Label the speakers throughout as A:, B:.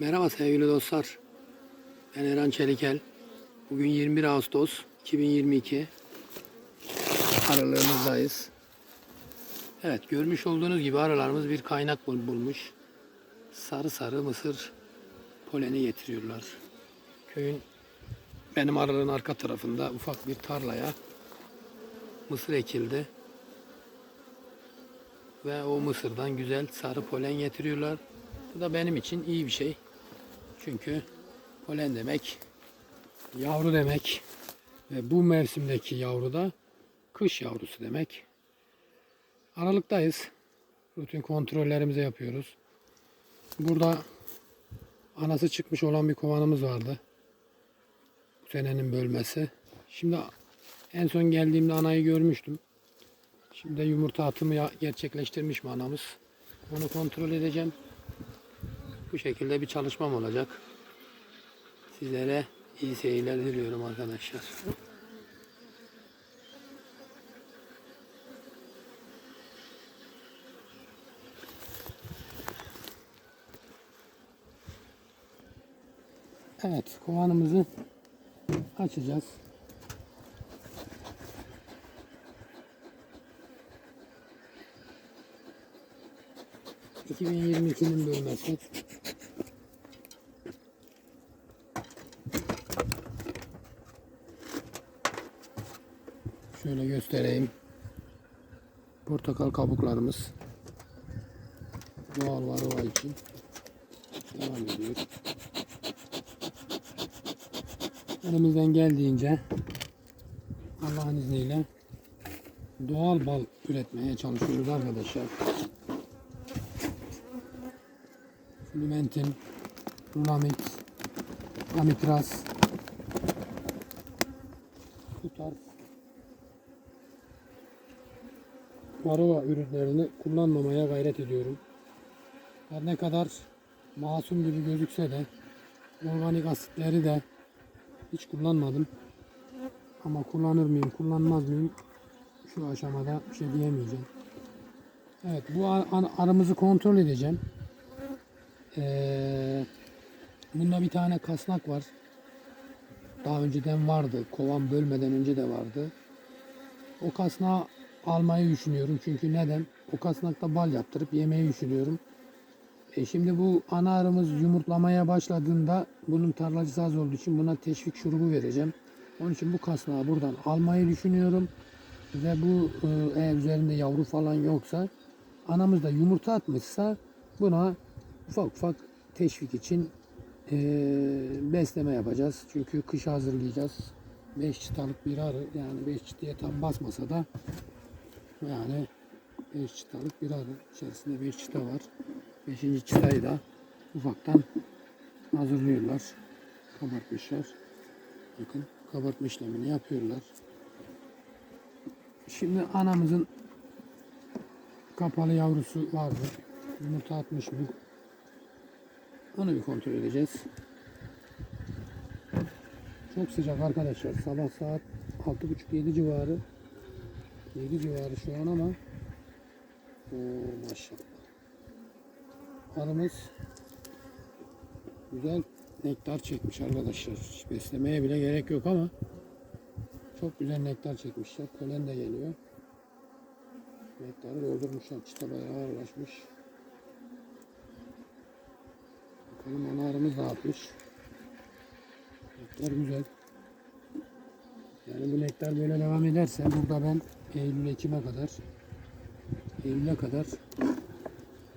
A: Merhaba sevgili dostlar. Ben Eren Çelikel. Bugün 21 Ağustos 2022. Aralığımızdayız. Evet görmüş olduğunuz gibi arılarımız bir kaynak bul- bulmuş. Sarı sarı mısır poleni getiriyorlar. Köyün benim aralığın arka tarafında ufak bir tarlaya mısır ekildi. Ve o mısırdan güzel sarı polen getiriyorlar. Bu da benim için iyi bir şey. Çünkü polen demek yavru demek ve bu mevsimdeki yavru da kış yavrusu demek. Aralıktayız. Rutin kontrollerimizi yapıyoruz. Burada anası çıkmış olan bir kovanımız vardı. Bu senenin bölmesi. Şimdi en son geldiğimde anayı görmüştüm. Şimdi yumurta atımı gerçekleştirmiş mi anamız? Onu kontrol edeceğim. Bu şekilde bir çalışmam olacak. Sizlere iyi seyirler diliyorum arkadaşlar. Evet, kovanımızı açacağız. ...2022'nin bölmesi. Şöyle göstereyim. Portakal kabuklarımız. Doğal varroa için devam ediyor. Elimizden geldiğince Allah'ın izniyle doğal bal üretmeye çalışıyoruz arkadaşlar. Flumentin, Rulamit, Amitraz bu tarz varroa ürünlerini kullanmamaya gayret ediyorum. Her ne kadar masum gibi gözükse de organik asitleri de hiç kullanmadım. Ama kullanır mıyım, kullanmaz mıyım şu aşamada bir şey diyemeyeceğim. Evet bu ar- ar- arımızı kontrol edeceğim. Ee, bunda bir tane kasnak var. Daha önceden vardı. Kovan bölmeden önce de vardı. O kasnağı almayı düşünüyorum. Çünkü neden? O kasnakta bal yaptırıp yemeyi düşünüyorum. E şimdi bu ana arımız yumurtlamaya başladığında bunun tarlacısı az olduğu için buna teşvik şurubu vereceğim. Onun için bu kasnağı buradan almayı düşünüyorum. Ve bu e, eğer üzerinde yavru falan yoksa anamız da yumurta atmışsa buna ufak ufak teşvik için e, besleme yapacağız. Çünkü kış hazırlayacağız. 5 çıtalık bir arı yani 5 çıtaya tam basmasa da yani 5 çıtalık bir arı. İçerisinde 5 çıta var. 5. çıtayı da ufaktan hazırlıyorlar. Kabartmışlar. Bakın kabartma işlemini yapıyorlar. Şimdi anamızın kapalı yavrusu vardı. Yumurta atmış mı? Onu bir kontrol edeceğiz. Çok sıcak arkadaşlar. Sabah saat 6.30-7 civarı. 7 civarı şu an ama Oo, maşallah. Arımız güzel nektar çekmiş arkadaşlar. Hiç beslemeye bile gerek yok ama çok güzel nektar çekmişler. Polen de geliyor. Nektarı doldurmuşlar. Çıta bayağı ağırlaşmış. Bakalım ana arımız ne yapmış. Nektar güzel. Yani bu nektar böyle devam ederse burada ben Eylül Ekim'e kadar Eylül'e kadar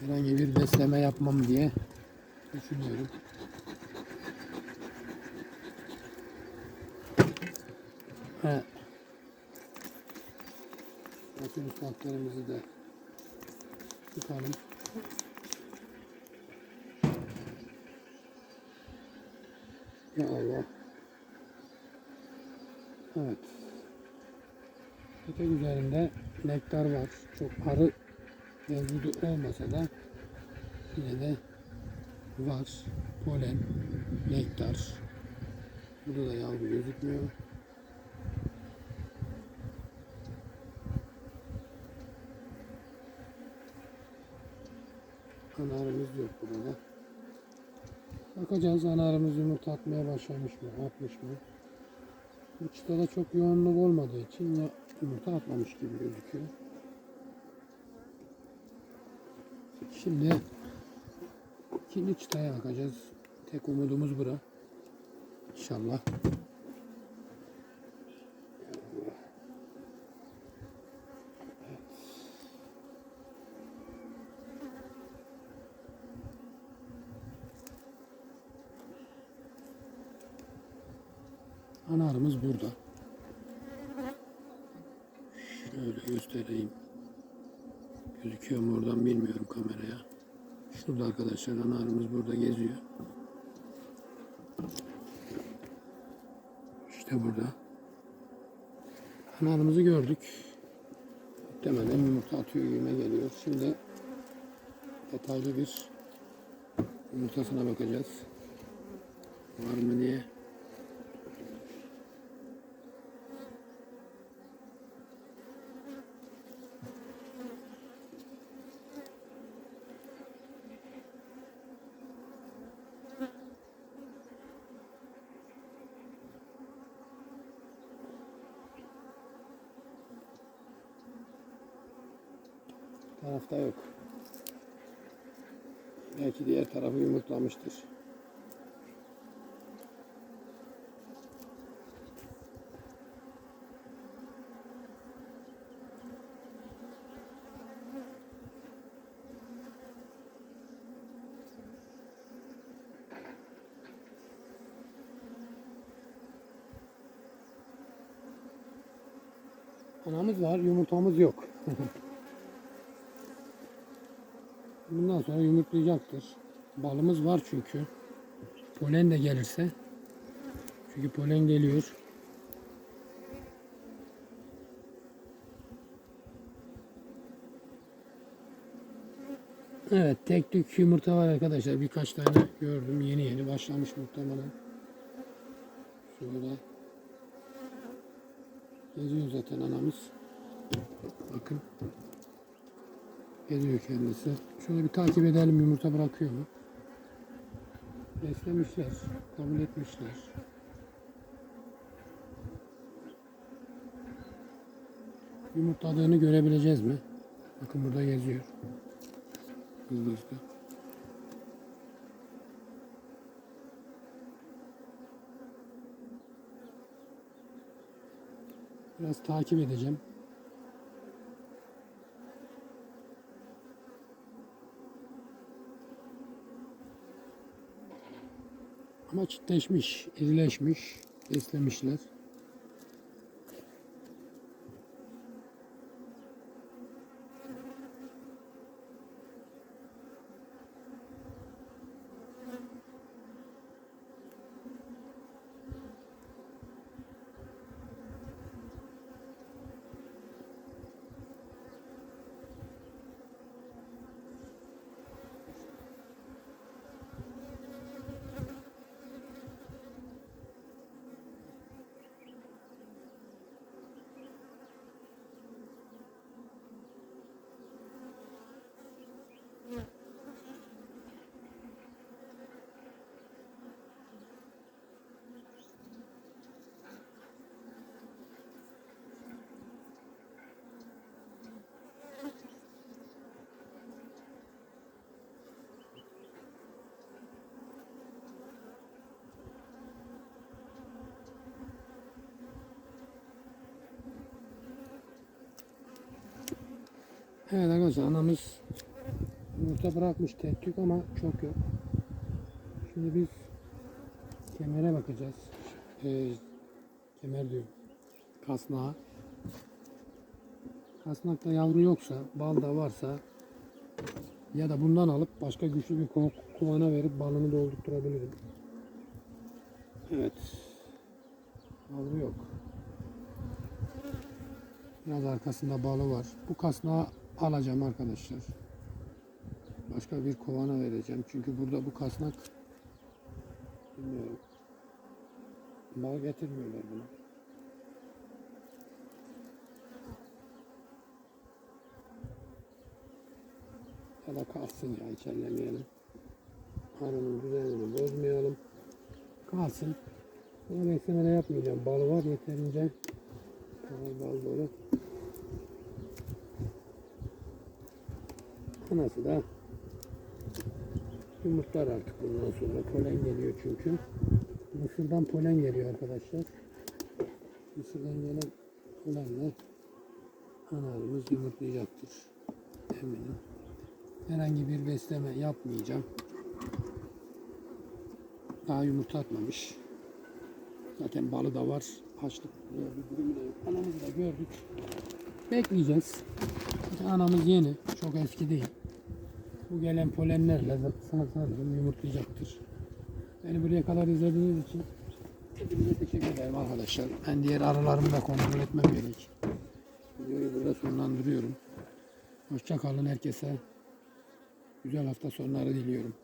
A: herhangi bir besleme yapmam diye düşünüyorum. He. Bakın ıslaklarımızı da tutalım. Ya Allah. Evet. Petek üzerinde nektar var. Çok arı mevcudu olmasa da yine de var. Polen, nektar. Burada da yavru gözükmüyor. Kanarımız yok burada. Bakacağız analarımız yumurta atmaya başlamış mı, atmış mı? Bu çıtada çok yoğunluk olmadığı için ya yumurta atmamış gibi gözüküyor. Şimdi ikinci çıtaya bakacağız. Tek umudumuz bura. İnşallah. Anarımız burada. Şöyle göstereyim. Gözüküyor mu oradan bilmiyorum kameraya. Şurada arkadaşlar anarımız burada geziyor. İşte burada. Anarımızı gördük. Muhtemelen yumurta atıyor gibime geliyor. Şimdi detaylı bir yumurtasına bakacağız. Var mı diye. Tarafta yok. Belki diğer tarafı yumurtlamıştır. Anamız var, yumurtamız yok. Bundan sonra yumurtlayacaktır. Balımız var çünkü. Polen de gelirse. Çünkü polen geliyor. Evet tek tük yumurta var arkadaşlar. Birkaç tane gördüm. Yeni yeni başlamış muhtemelen. Şöyle. Geziyor zaten anamız. Bakın. Geziyor kendisi. Şöyle bir takip edelim yumurta bırakıyor mu? Beslemişler, kabul etmişler. Yumurtladığını görebileceğiz mi? Bakın burada geziyor. Hızlı hızlı. Biraz takip edeceğim. Ama çitleşmiş, irileşmiş, beslemişler. Evet arkadaşlar anamız yumurta bırakmış tek tük ama çok yok. Şimdi biz kemere bakacağız. Ee, kemer diyorum. Kasnağa. Kasnakta yavru yoksa, bal da varsa ya da bundan alıp başka güçlü bir ko- kovana verip balını doldurtturabilirim. Evet. Yavru yok. Biraz arkasında balı var. Bu kasnağı alacağım arkadaşlar. Başka bir kovana vereceğim. Çünkü burada bu kasnak bilmiyorum. Bal getirmiyorlar buna. Ya da kalsın ya içerlemeyelim. Arının düzenini bozmayalım. Kalsın. Besleme de yapmayacağım. Bal var yeterince. Bal dolu. Anası da yumurtlar artık bundan sonra. Polen geliyor çünkü. Mısırdan polen geliyor arkadaşlar. Mısırdan gelen polenle analarımız yumurtlayacaktır. Eminim. Herhangi bir besleme yapmayacağım. Daha yumurta atmamış. Zaten balı da var. Açlık. Anamızı da gördük. Bekleyeceğiz. Anamız yeni. Çok eski değil. Bu gelen polenlerle zaten sanırım yumurtlayacaktır. Beni buraya kadar izlediğiniz için hepinize teşekkür ederim arkadaşlar. Ben diğer arılarımı da kontrol etmem gerek. Videoyu burada sonlandırıyorum. Hoşça kalın herkese. Güzel hafta sonları diliyorum.